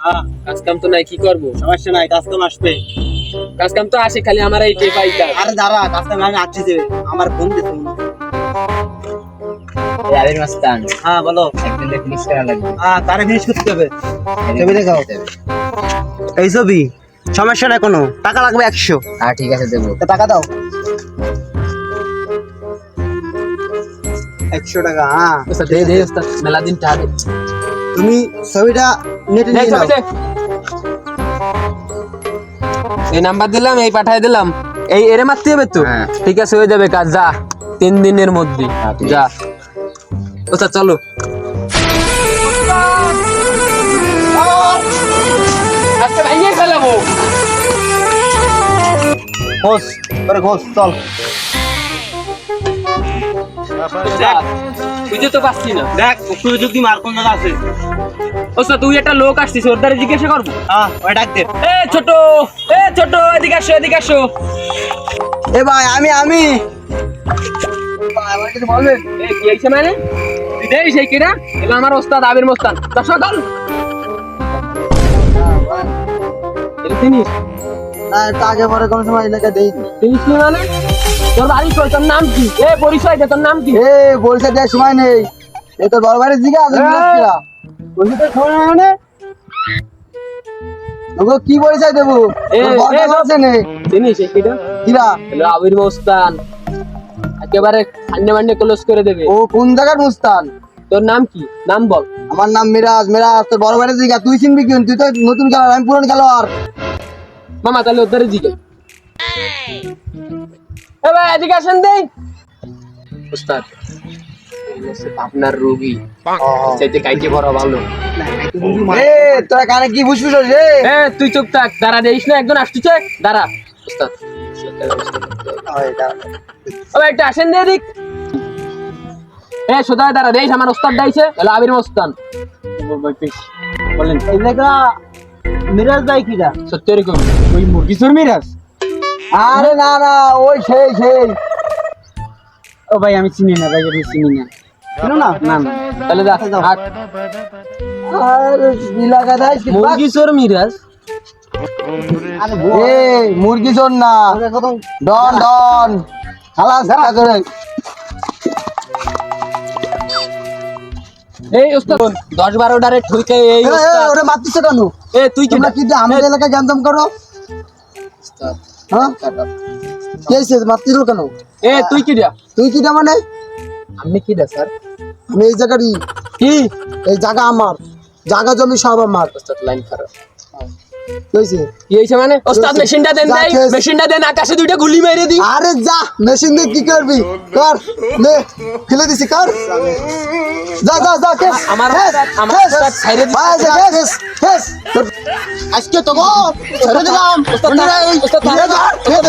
কাজ কাম তো নাই কি করব? সমস্যা নাই কাজ কাম আসবে। কাজ কাম তো আসে খালি আমার এই টেপাইটা আরে দাঁড়া কাজ কাম আমি আসছি যে আমার ফোন দিতে আরে মাস্তান হ্যাঁ বলো। একদিন ফিনিশ করা লাগবে হ্যাঁ তারে ফিনিশ করতে হবে। ছবি দেখাও। এই ছবি সমস্যা নাই কোনো। টাকা লাগবে একশো। হ্যাঁ ঠিক আছে দেবো। টাকা দাও। একশো টাকা হ্যাঁ। ওস্তাদ দে দে মেলা দিন টাকা তুমি ছবিটা নেটে নিয়ে নাও। এই নাম্বার দিলাম এই পাঠাই দিলাম। এই এরে মারতে হবে তো? হ্যাঁ। ঠিক আছে হয়ে যাবে কাজ যা। তিন দিনের মধ্যে। হ্যাঁ, যা। ওস্তাদ চলো। ঘোষ ঘোষ চল। দেখ তো পারছি না। দেখ সুযোগ দিম কোন জায়গা আছে। ওস্তাদ তুই একটা লোক আসছিস ওর দ্বারা জিজ্ঞাসা করব? হ্যাঁ ওই ডাক এ ছোট এ ছোট এদিকে আসো এদিকে আসো। এ ভাই আমি আমি। বলবেন? এ কি হয়েছে মানে? দেই সেই কিনা? এলো আমার ওস্তাদ আবির মোস্তান তা সকাল এটা চিনিস না আগে পরে কোনো সময় এলাকা দেই চিনিস নি মানে? তোর বাড়ি কই? তোর নাম কি? এ পরিচয় দে তোর নাম কি? এ বলছে দেওয়ার সময় নেই। এ তোর বড় ভাইয়ের দিকে আছে বলছি তো সময় মানে ওগো কি পরিচয় দেবো? এ, বড় আছে নে চিনিস কিনা কিরা? আবির মোস্তান। একেবারে খান্ডে মান্ডে ক্লোজ করে দেবে। ও কোন জায়গার মুস্তান? তোর নাম কি? নাম বল। আমার নাম মিরাজ। মিরাজ তোর বড় ভাইয়ের দিকে। তুই চিনবি কি? তুই তো নতুন খেলোয়াড় আমি পুরনো খেলোয়াড়। মামা তাহলে ওদের দিকে এ ভাই এদিকে আসেন দেই। ওস্তাদ আপনার রোগী। চাইতে কাইতে বড় ভালো। এ তোরা কানে কি বুঝবি রে এ তুই চুপ থাক দাঁড়া দেখিস না একজন আসতেছে দাঁড়া। ভাই, আসেন দিয়ে দিক এ সোজা দাঁড়া দেখিস আমার ওস্তাদ ডাইছে। এলো আবির মোস্তান। বলেন মিরাজ ভাই কিরা? সত্যি এরকম? ওই মুরগি চোর মিরাজ? আরে না না ওই সেই সেই। ও ভাই আমি চিনি না ভাই আমি চিনি না। চিনো না? না না। তাহলে যা হাট। আরে এলাকা দাই মুরগি চোর মিরাজ। এ মুরগি চোর না। ডন ডন। খালাস খালাস করে। এই ওস্তাদ দশ বারোটারে ঠুকে এই এ, এ, ওস্তাদ। ওরে মারতেছে কেন? এ তুই কি কি আমাদের এলাকায় জ্ঞানতম করো? হ্যাঁ? কে কেন? এ তুই কি দিয়া তুই কি মানে? আমি কি স্যার? আমি এই জায়গারই কি? এই জায়গা আমার। জায়গা জমি সব আমার। লাইন খারাপ কি হয়েছে কি হয়েছে মানে ওস্তাদ মেশিনটা দেন যা নাই খেস। মেশিনটা দেন আকাশে দুইটা গুলি মেরে দি আরে যা মেশিন দিয়ে কি করবি কর নে ফেলে দিছি কর যা যা যা কেস আমার কেস, হাত- আমার কেস। হাত ছাইরে দিছে। ভাই, যা, কেস, কেস। তোর- আজকে তো গো ছেড়ে দিলাম ওস্তাদ, বন্ধুরা, এই ওস্তাদ, ফিরে ধর, ফিরে